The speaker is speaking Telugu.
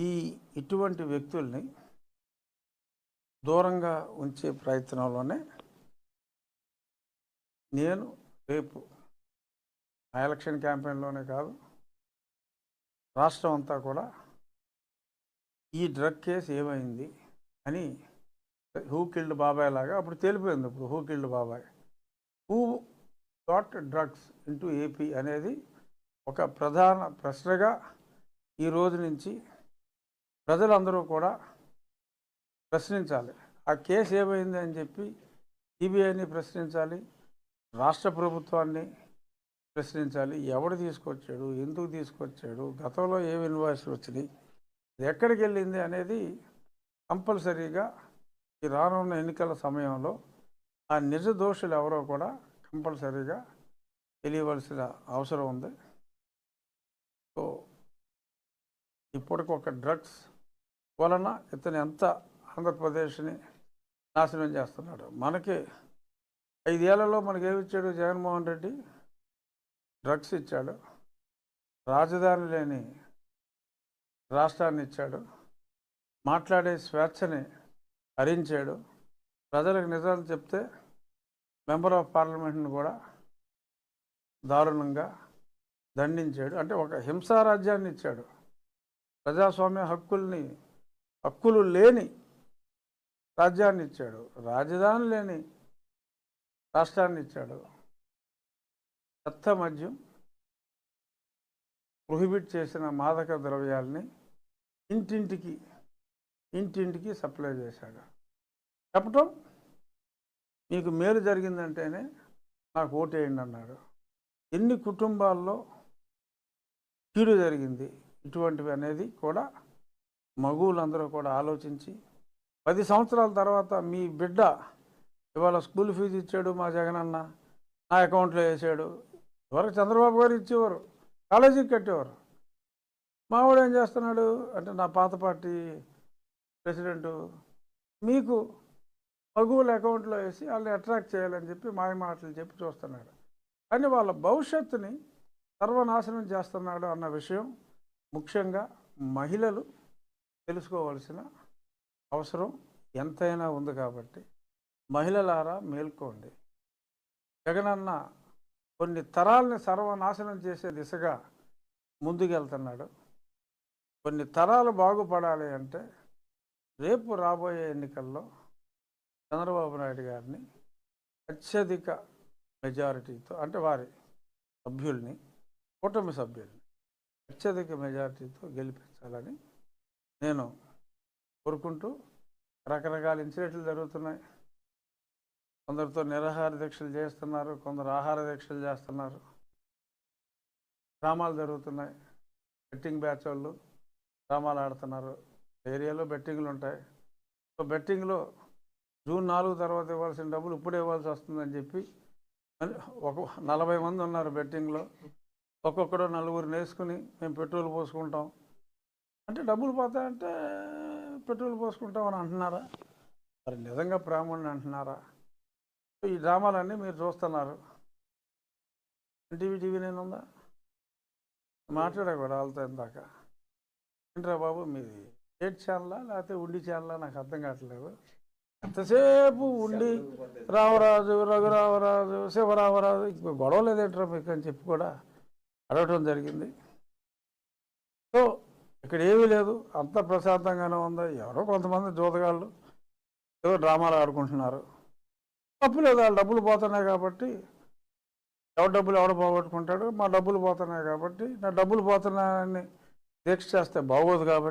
ఈ ఇటువంటి వ్యక్తుల్ని దూరంగా ఉంచే ప్రయత్నంలోనే నేను రేపు ఆ ఎలక్షన్ క్యాంపెయిన్లోనే కాదు రాష్ట్రం అంతా కూడా ఈ డ్రగ్ కేసు ఏమైంది అని హూ కిల్డ్ బాబాయ్ లాగా అప్పుడు తెలిపోయింది ఇప్పుడు హూ కిల్డ్ బాబాయ్. Who got drugs into AP అనేది ఒక ప్రధాన ప్రశ్నగా ఈ రోజు నుంచి ప్రజలందరూ కూడా ప్రశ్నించాలి. ఆ కేసు ఏమైంది అని చెప్పి సిబిఐని ప్రశ్నించాలి రాష్ట్ర ప్రభుత్వాన్ని ప్రశ్నించాలి. ఎవడు తీసుకొచ్చాడు ఎందుకు తీసుకొచ్చాడు గతంలో ఏమి ఇన్వాయిస్లు వచ్చినాయి ఇది ఎక్కడికి వెళ్ళింది అనేది కంపల్సరీగా ఈ రానున్న ఎన్నికల సమయంలో ఆ నిజ దోషులు ఎవరో కూడా కంపల్సరీగా తెలియవలసిన అవసరం ఉంది. సో ఇప్పటికొక డ్రగ్స్ వలన ఇతను ఎంత ఆంధ్రప్రదేశ్ని నాశనం చేస్తున్నాడు. మనకి ఐదేళ్ళలో మనకి ఏమిచ్చాడు జగన్మోహన్ రెడ్డి? డ్రగ్స్ ఇచ్చాడు. రాజధాని లేని రాష్ట్రాన్ని ఇచ్చాడు. మాట్లాడే స్వేచ్ఛని హరించాడు. ప్రజలకు నిజాలు చెప్తే మెంబర్ ఆఫ్ పార్లమెంట్ని కూడా దారుణంగా దండించాడు. అంటే ఒక హింసారాజ్యాన్ని ఇచ్చాడు. ప్రజాస్వామ్య హక్కుల్ని హక్కులు లేని రాజ్యాన్ని ఇచ్చాడు. రాజధాని లేని రాష్ట్రాన్ని ఇచ్చాడు. చెత్త మద్యం ప్రొహిబిట్ చేసిన మాదక ద్రవ్యాల్ని ఇంటింటికి ఇంటింటికి సప్లై చేశాడు. చెప్పటం? మీకు మేలు జరిగిందంటేనే నాకు ఓటేయండి అన్నాడు. ఎన్ని కుటుంబాల్లో కీడు జరిగింది ఇటువంటివి అనేది కూడా మగువులందరూ కూడా ఆలోచించి పది సంవత్సరాల తర్వాత మీ బిడ్డ ఇవాళ స్కూల్ ఫీజు ఇచ్చాడు మా జగనన్న నా అకౌంట్లో వేసాడు. ఎవరికి చంద్రబాబు గారు ఇచ్చేవారు. కాలేజీకి కట్టేవారు. మావాడు ఏం చేస్తున్నాడు అంటే నా పాత పార్టీ ప్రెసిడెంటు మీకు మగువుల అకౌంట్లో వేసి వాళ్ళని అట్రాక్ట్ చేయాలని చెప్పి మాయ మాటలు చెప్పి చూస్తున్నాడు. కానీ వాళ్ళ భవిష్యత్తుని సర్వనాశనం చేస్తున్నాడు అన్న విషయం ముఖ్యంగా మహిళలు తెలుసుకోవాల్సిన అవసరం ఎంతైనా ఉంది కాబట్టి మహిళలారా మేల్కోండి. జగనన్న కొన్ని తరాలని సర్వనాశనం చేసే దిశగా ముందుకెళ్తున్నాడు. కొన్ని తరాలు బాగుపడాలి అంటే రేపు రాబోయే ఎన్నికల్లో చంద్రబాబు నాయుడు గారిని అత్యధిక మెజారిటీతో అంటే వారి సభ్యుల్ని కూటమి సభ్యుల్ని అత్యధిక మెజారిటీతో గెలిపించాలని నేను కోరుకుంటూ రకరకాల ఇన్సిడెంట్లు జరుగుతున్నాయి. కొందరితో నిరాహార దీక్షలు చేస్తున్నారు కొందరు ఆహార దీక్షలు చేస్తున్నారు. డ్రామాలు జరుగుతున్నాయి. బెట్టింగ్ బ్యాచ్ వాళ్ళు డ్రామాలు ఆడుతున్నారు. ఏరియాలో బెట్టింగ్లు ఉంటాయి. సో బెట్టింగ్లో జూన్ నాలుగు తర్వాత ఇవ్వాల్సిన డబ్బులు ఇప్పుడు ఇవ్వాల్సి వస్తుందని చెప్పి ఒక నలభై మంది ఉన్నారు బెట్టింగ్లో. ఒక్కొక్కడు నలుగురిని నేసుకుని మేము పెట్రోల్ పోసుకుంటాం. అంటే డబ్బులు పోతాయంటే పెట్రోల్ పోసుకుంటాం అని అంటున్నారా? మరి నిజంగా బ్రాహ్మణుని అంటున్నారా? ఈ డ్రామాలన్నీ మీరు చూస్తున్నారు. టీవీ టీవీ నేను ఉందా? మాట్లాడా కూడా వాళ్ళతో ఇందాక. ఏంట్రా బాబు మీది స్టేట్ ఛానలా లేకపోతే ఉండి ఛానలా? నాకు అర్థం కావట్లేదు. ఎంతసేపు ఉండి రామరాజు రఘురామరాజు శివరామరాజు ఇంకో గొడవ లేదేంట్రా మీకు అని చెప్పి కూడా అడగటం జరిగింది. సో ఇక్కడ ఏమీ లేదు. అంత ప్రశాంతంగానే ఉంది. ఎవరో కొంతమంది జోతగాళ్ళు ఏదో డ్రామాలు ఆడుకుంటున్నారు. తప్పు లేదు. వాళ్ళ డబ్బులు పోతున్నాయి కాబట్టి ఎవరి డబ్బులు ఎవడ పోగొట్టుకుంటాడు? మా డబ్బులు పోతున్నాయి కాబట్టి నా డబ్బులు పోతున్నాయని దీక్ష చేస్తే బాగోదు కాబట్టి